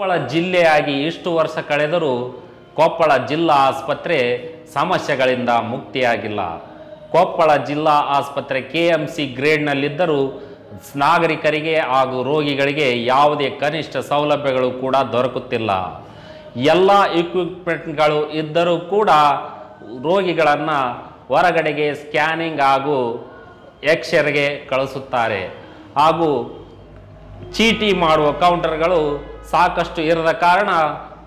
ಕೊಪ್ಪಳ ಜಿಲ್ಲೆಯಾಗಿ ಇಷ್ಟು ವರ್ಷ ಕಳೆದರೂ ಕೊಪ್ಪಳ ಜಿಲ್ಲಾ ಆಸ್ಪತ್ರೆ ಸಮಸ್ಯೆಗಳಿಂದ ಮುಕ್ತಿಯಾಗಿಲ್ಲ. ಕೊಪ್ಪಳ ಜಿಲ್ಲಾ ಆಸ್ಪತ್ರೆ ಕೆ ಎಂ ಸಿ ಗ್ರೇಡ್ನಲ್ಲಿದ್ದರೂ ನಾಗರಿಕರಿಗೆ ಹಾಗೂ ರೋಗಿಗಳಿಗೆ ಯಾವುದೇ ಕನಿಷ್ಠ ಸೌಲಭ್ಯಗಳು ಕೂಡ ದೊರಕುತ್ತಿಲ್ಲ. ಎಲ್ಲ ಇಕ್ವಿಪ್ಮೆಂಟ್ಗಳು ಇದ್ದರೂ ಕೂಡ ರೋಗಿಗಳನ್ನು ಹೊರಗಡೆಗೆ ಸ್ಕ್ಯಾನಿಂಗ್ ಹಾಗೂ ಎಕ್ಸ್ರೇಗೆ ಕಳಿಸುತ್ತಾರೆ. ಹಾಗೂ ಚೀಟಿ ಮಾಡುವ ಕೌಂಟರ್ಗಳು ಸಾಕಷ್ಟು ಇರದ ಕಾರಣ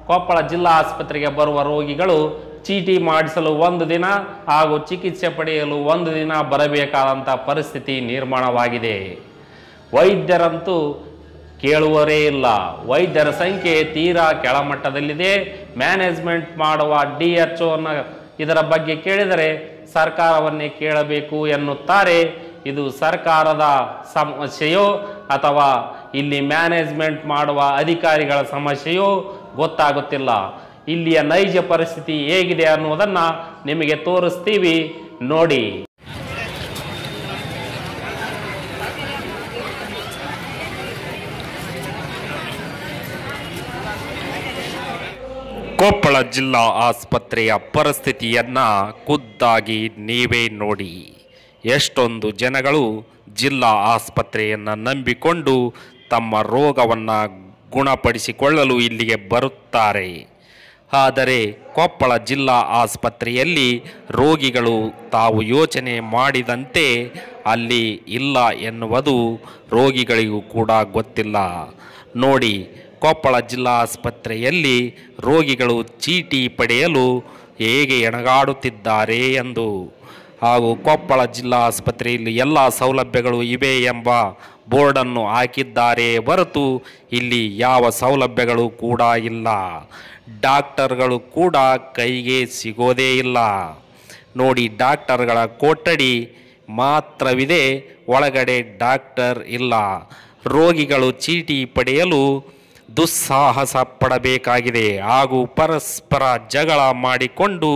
ಕೊಪ್ಪಳ ಜಿಲ್ಲಾ ಆಸ್ಪತ್ರೆಗೆ ಬರುವ ರೋಗಿಗಳು ಚೀಟಿ ಮಾಡಿಸಲು ಒಂದು ದಿನ ಹಾಗೂ ಚಿಕಿತ್ಸೆ ಪಡೆಯಲು ಒಂದು ದಿನ ಬರಬೇಕಾದಂಥ ಪರಿಸ್ಥಿತಿ ನಿರ್ಮಾಣವಾಗಿದೆ. ವೈದ್ಯರಂತೂ ಕೇಳುವರೇ ಇಲ್ಲ. ವೈದ್ಯರ ಸಂಖ್ಯೆ ತೀರಾ ಕೆಳಮಟ್ಟದಲ್ಲಿದೆ. ಮ್ಯಾನೇಜ್ಮೆಂಟ್ ಮಾಡುವ ಡಿ ಎಚ್ ಇದರ ಬಗ್ಗೆ ಕೇಳಿದರೆ ಸರ್ಕಾರವನ್ನೇ ಕೇಳಬೇಕು ಎನ್ನುತ್ತಾರೆ. ಇದು ಸರ್ಕಾರದ ಸಮಸ್ಯೆಯೋ ಅಥವಾ ಇಲ್ಲಿ ಮ್ಯಾನೇಜ್ಮೆಂಟ್ ಮಾಡುವ ಅಧಿಕಾರಿಗಳ ಸಮಸ್ಯೆಯೂ ಗೊತ್ತಾಗುತ್ತಿಲ್ಲ. ಇಲ್ಲಿಯ ನೈಜ ಪರಿಸ್ಥಿತಿ ಹೇಗಿದೆ ಅನ್ನುವುದನ್ನು ನಿಮಗೆ ತೋರಿಸ್ತೀವಿ. ನೋಡಿ. ಕೊಪ್ಪಳ ಜಿಲ್ಲಾ ಆಸ್ಪತ್ರೆಯ ಪರಿಸ್ಥಿತಿಯನ್ನ ಖುದ್ದಾಗಿ ನೀವೇ ನೋಡಿ. ಎಷ್ಟೊಂದು ಜನಗಳು ಜಿಲ್ಲಾ ಆಸ್ಪತ್ರೆಯನ್ನು ನಂಬಿಕೊಂಡು ತಮ್ಮ ರೋಗವನ್ನು ಗುಣಪಡಿಸಿಕೊಳ್ಳಲು ಇಲ್ಲಿಗೆ ಬರುತ್ತಾರೆ. ಆದರೆ ಕೊಪ್ಪಳ ಜಿಲ್ಲಾ ಆಸ್ಪತ್ರೆಯಲ್ಲಿ ರೋಗಿಗಳು ತಾವು ಯೋಚನೆ ಮಾಡಿದಂತೆ ಅಲ್ಲಿ ಇಲ್ಲ ಎನ್ನುವುದು ರೋಗಿಗಳಿಗೂ ಕೂಡ ಗೊತ್ತಿಲ್ಲ. ನೋಡಿ, ಕೊಪ್ಪಳ ಜಿಲ್ಲಾ ಆಸ್ಪತ್ರೆಯಲ್ಲಿ ರೋಗಿಗಳು ಚೀಟಿ ಪಡೆಯಲು ಹೇಗೆ ಎಣಗಾಡುತ್ತಿದ್ದಾರೆ ಎಂದು. ಹಾಗೂ ಕೊಪ್ಪಳ ಜಿಲ್ಲಾ ಆಸ್ಪತ್ರೆಯಲ್ಲಿ ಎಲ್ಲ ಸೌಲಭ್ಯಗಳು ಇವೆ ಎಂಬ ಬೋರ್ಡನ್ನು ಹಾಕಿದ್ದಾರೆ ಹೊರತು ಇಲ್ಲಿ ಯಾವ ಸೌಲಭ್ಯಗಳು ಕೂಡ ಇಲ್ಲ. ಡಾಕ್ಟರ್ಗಳು ಕೂಡ ಕೈಗೆ ಸಿಗೋದೇ ಇಲ್ಲ. ನೋಡಿ ಡಾಕ್ಟರ್ಗಳ ಕೊಠಡಿ ಮಾತ್ರವಿದೆ, ಒಳಗಡೆ ಡಾಕ್ಟರ್ ಇಲ್ಲ. ರೋಗಿಗಳು ಚೀಟಿ ಪಡೆಯಲು ದುಸ್ಸಾಹಸ ಪಡಬೇಕಾಗಿದೆ ಹಾಗೂ ಪರಸ್ಪರ ಜಗಳ ಮಾಡಿಕೊಂಡು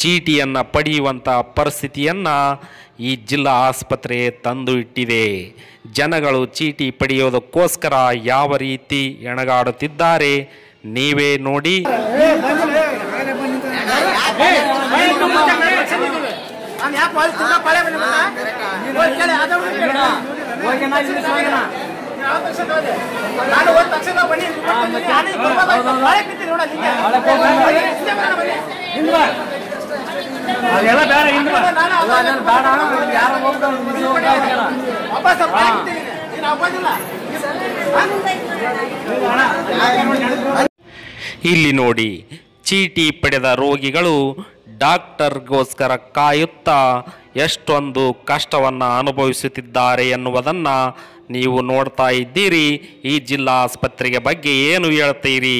ಚೀಟಿಯನ್ನು ಪಡೆಯುವಂಥ ಪರಿಸ್ಥಿತಿಯನ್ನು ಈ ಜಿಲ್ಲಾ ಆಸ್ಪತ್ರೆ ತಂದು ಇಟ್ಟಿದೆ. ಜನಗಳು ಚೀಟಿ ಪಡೆಯೋದಕ್ಕೋಸ್ಕರ ಯಾವ ರೀತಿ ಎಣಗಾಡುತ್ತಿದ್ದಾರೆ ನೀವೇ ನೋಡಿ. ಇಲ್ಲಿ ನೋಡಿ ಚೀಟಿ ಪಡೆದ ರೋಗಿಗಳು ಡಾಕ್ಟರ್ಗೋಸ್ಕರ ಕಾಯುತ್ತಾ ಎಷ್ಟೊಂದು ಕಷ್ಟವನ್ನು ಅನುಭವಿಸುತ್ತಿದ್ದಾರೆ ಎನ್ನುವುದನ್ನು ನೀವು ನೋಡ್ತಾ ಇದ್ದೀರಿ. ಈ ಜಿಲ್ಲಾ ಆಸ್ಪತ್ರೆಗೆ ಬಗ್ಗೆ ಏನು ಹೇಳ್ತೀರಿ?